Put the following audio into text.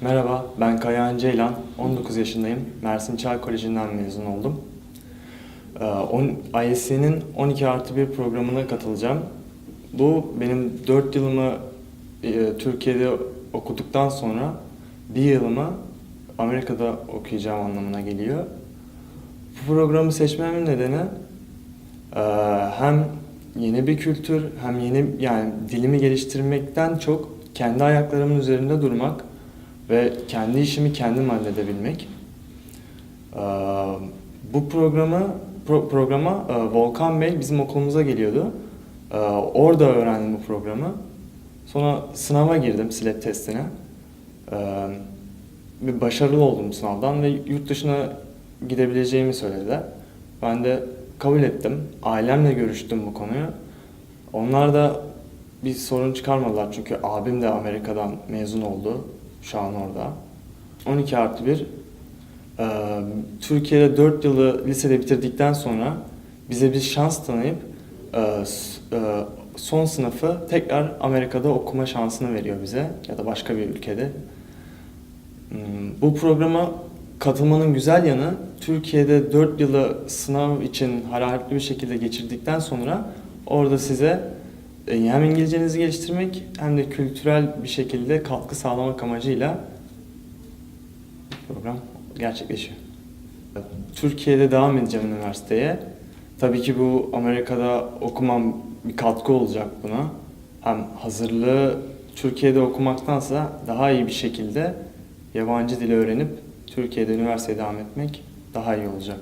Merhaba, ben Kayahan Ceylan. 19 yaşındayım. Mersin Çağ Koleji'nden mezun oldum. Ee, ISC'nin 12 artı 1 programına katılacağım. Bu benim 4 yılımı e, Türkiye'de okuduktan sonra bir yılımı Amerika'da okuyacağım anlamına geliyor. Bu programı seçmemin nedeni e, hem yeni bir kültür hem yeni yani dilimi geliştirmekten çok kendi ayaklarımın üzerinde durmak ve kendi işimi kendim halledebilmek. Ee, bu programı pro- programa e, Volkan Bey bizim okulumuza geliyordu. Ee, orada öğrendim bu programı. Sonra sınava girdim SLET testine. Ee, başarılı oldum sınavdan ve yurt dışına gidebileceğimi söylediler. Ben de kabul ettim. Ailemle görüştüm bu konuyu. Onlar da bir sorun çıkarmadılar çünkü abim de Amerika'dan mezun oldu. Şu an orada. 12 artı 1. Ee, Türkiye'de 4 yılı lisede bitirdikten sonra bize bir şans tanıyıp e, e, son sınıfı tekrar Amerika'da okuma şansını veriyor bize ya da başka bir ülkede. Hmm, Bu programa katılmanın güzel yanı Türkiye'de 4 yılı sınav için hararetli bir şekilde geçirdikten sonra orada size hem İngilizcenizi geliştirmek hem de kültürel bir şekilde katkı sağlamak amacıyla program gerçekleşiyor. Türkiye'de devam edeceğim üniversiteye. Tabii ki bu Amerika'da okumam bir katkı olacak buna. Hem hazırlığı Türkiye'de okumaktansa daha iyi bir şekilde yabancı dili öğrenip Türkiye'de üniversiteye devam etmek daha iyi olacak.